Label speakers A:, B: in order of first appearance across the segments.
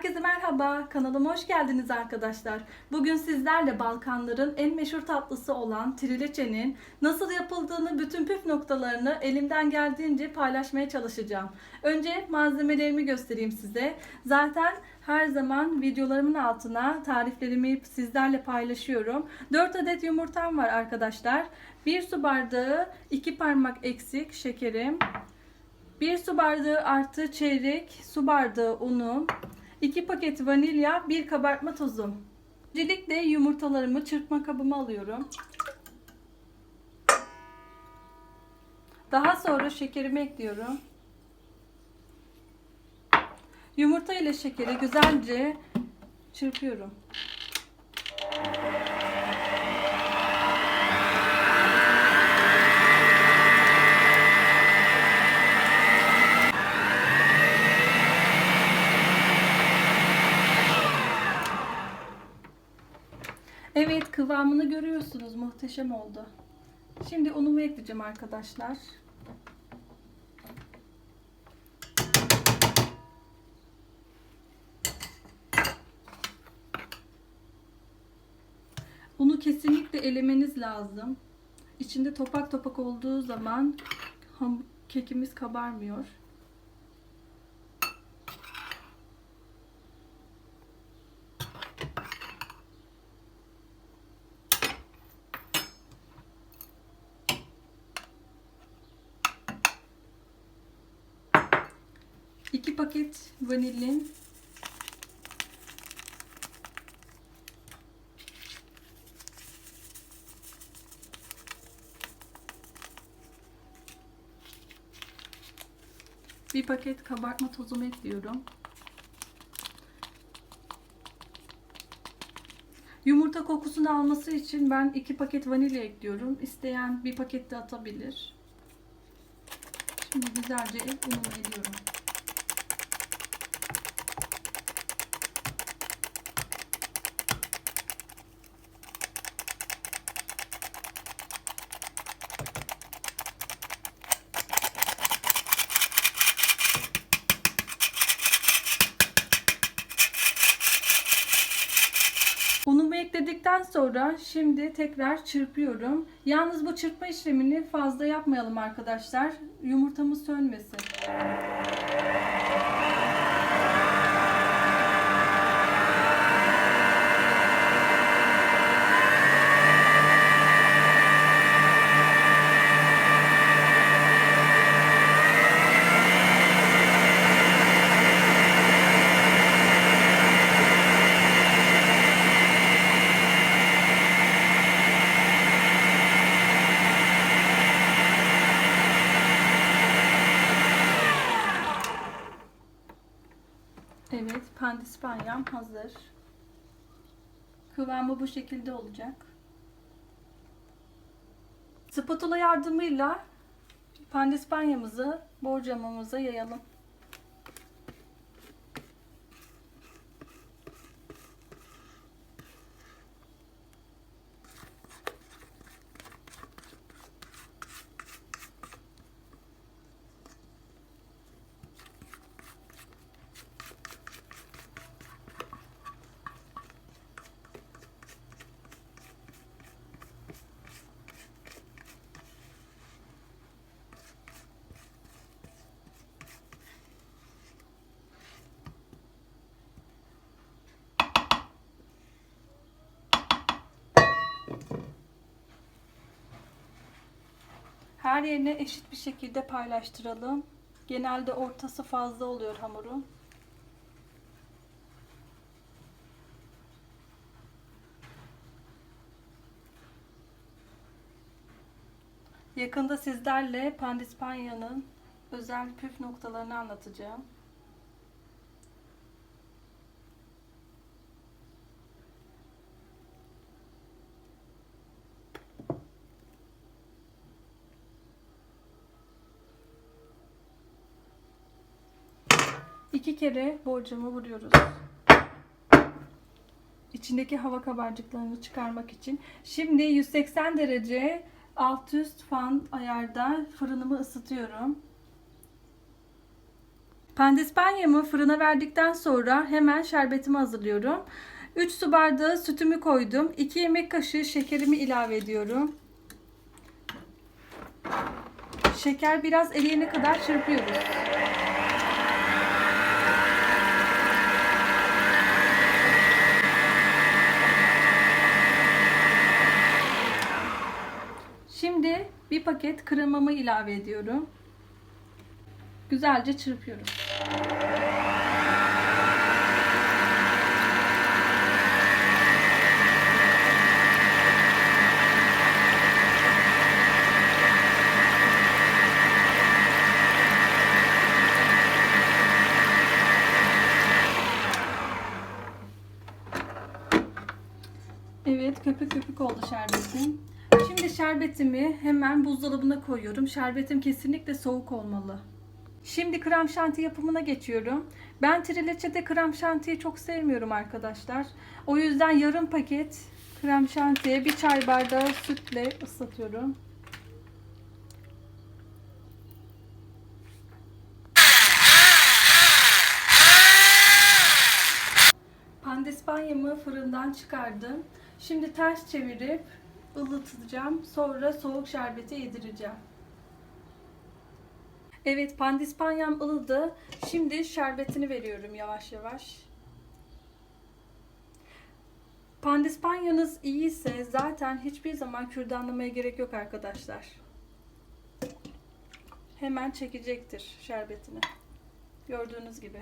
A: Herkese merhaba, kanalıma hoş geldiniz arkadaşlar. Bugün sizlerle Balkanların en meşhur tatlısı olan trileçenin nasıl yapıldığını, bütün püf noktalarını elimden geldiğince paylaşmaya çalışacağım. Önce malzemelerimi göstereyim size. Zaten her zaman videolarımın altına tariflerimi sizlerle paylaşıyorum. 4 adet yumurtam var arkadaşlar. 1 su bardağı 2 parmak eksik şekerim. 1 su bardağı artı çeyrek su bardağı unum, 2 paket vanilya, 1 kabartma tozum. Öncelikle yumurtalarımı çırpma kabıma alıyorum. Daha sonra şekerimi ekliyorum. Yumurta ile şekeri güzelce çırpıyorum. Evet kıvamını görüyorsunuz. Muhteşem oldu. Şimdi unumu ekleyeceğim arkadaşlar. Unu kesinlikle elemeniz lazım. İçinde topak topak olduğu zaman kekimiz kabarmıyor. İki paket vanilin. Bir paket kabartma tozumu ekliyorum. Yumurta kokusunu alması için ben iki paket vanilya ekliyorum. İsteyen bir paket de atabilir. Şimdi güzelce unumu ediyorum. Unumu ekledikten sonra şimdi tekrar çırpıyorum. Yalnız bu çırpma işlemini fazla yapmayalım arkadaşlar. Yumurtamız sönmesin. Evet, pandispanyam hazır. Kıvamı bu şekilde olacak. Spatula yardımıyla pandispanyamızı borcamımıza yayalım. Her yerine eşit bir şekilde paylaştıralım. Genelde ortası fazla oluyor hamurun. Yakında sizlerle pandispanya'nın özel püf noktalarını anlatacağım. İki kere borcamı vuruyoruz. İçindeki hava kabarcıklarını çıkarmak için. Şimdi 180 derece alt üst fan ayarda fırınımı ısıtıyorum. Pandispanyamı fırına verdikten sonra hemen şerbetimi hazırlıyorum. 3 su bardağı sütümü koydum. 2 yemek kaşığı şekerimi ilave ediyorum. Şeker biraz eriyene kadar çırpıyoruz. Şimdi bir paket kremamı ilave ediyorum. Güzelce çırpıyorum. Evet köpük köpük oldu şerbetim. Şimdi şerbetimi hemen buzdolabına koyuyorum. Şerbetim kesinlikle soğuk olmalı. Şimdi krem şanti yapımına geçiyorum. Ben trileçede krem şantiyi çok sevmiyorum arkadaşlar. O yüzden yarım paket krem şantiye bir çay bardağı sütle ıslatıyorum. Pandispanyamı fırından çıkardım. Şimdi ters çevirip ılıtacağım. Sonra soğuk şerbeti yedireceğim. Evet pandispanyam ılıdı. Şimdi şerbetini veriyorum yavaş yavaş. Pandispanyanız iyiyse zaten hiçbir zaman kürdanlamaya gerek yok arkadaşlar. Hemen çekecektir şerbetini. Gördüğünüz gibi.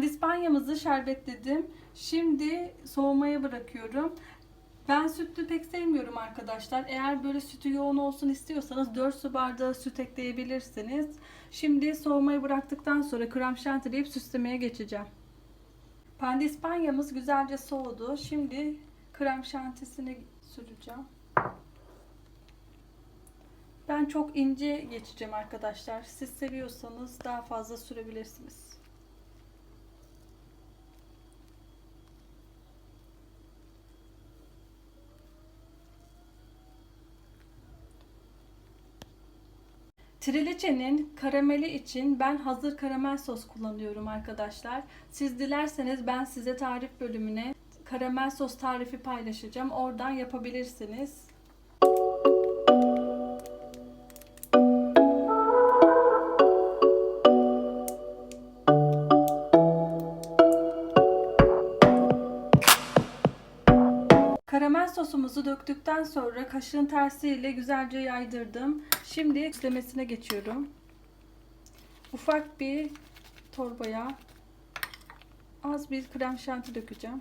A: Pandispanyamızı şerbetledim. Şimdi soğumaya bırakıyorum. Ben sütlü pek sevmiyorum arkadaşlar. Eğer böyle sütü yoğun olsun istiyorsanız 4 su bardağı süt ekleyebilirsiniz. Şimdi soğumaya bıraktıktan sonra krem şantileyip süslemeye geçeceğim. Pandispanyamız güzelce soğudu. Şimdi krem şantisini süreceğim. Ben çok ince geçeceğim arkadaşlar. Siz seviyorsanız daha fazla sürebilirsiniz. Trileçenin karameli için ben hazır karamel sos kullanıyorum arkadaşlar. Siz dilerseniz ben size tarif bölümüne karamel sos tarifi paylaşacağım. Oradan yapabilirsiniz. Sosumuzu döktükten sonra kaşığın tersiyle güzelce yaydırdım. Şimdi süslemesine geçiyorum. Ufak bir torbaya az bir krem şanti dökeceğim.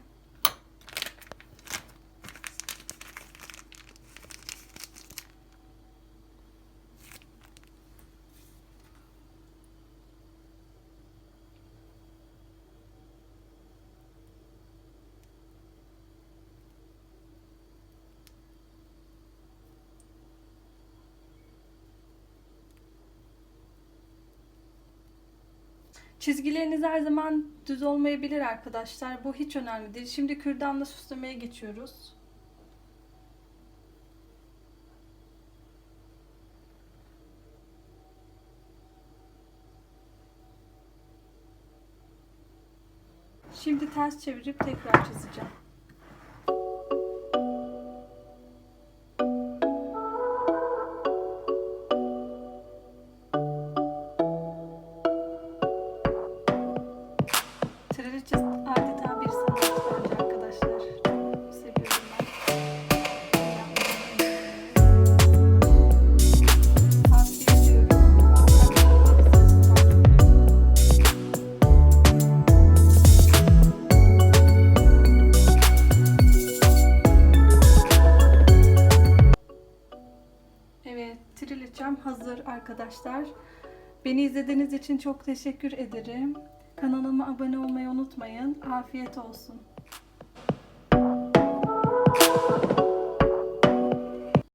A: Çizgileriniz her zaman düz olmayabilir arkadaşlar. Bu hiç önemli değil. Şimdi kürdanla süslemeye geçiyoruz. Şimdi ters çevirip tekrar çizeceğim. Kraliçe adeta bir sanatçı bence arkadaşlar. Seviyorum ben. Evet, triliçem hazır arkadaşlar. Beni izlediğiniz için çok teşekkür ederim. Kanalıma abone olmayı unutmayın. Afiyet olsun.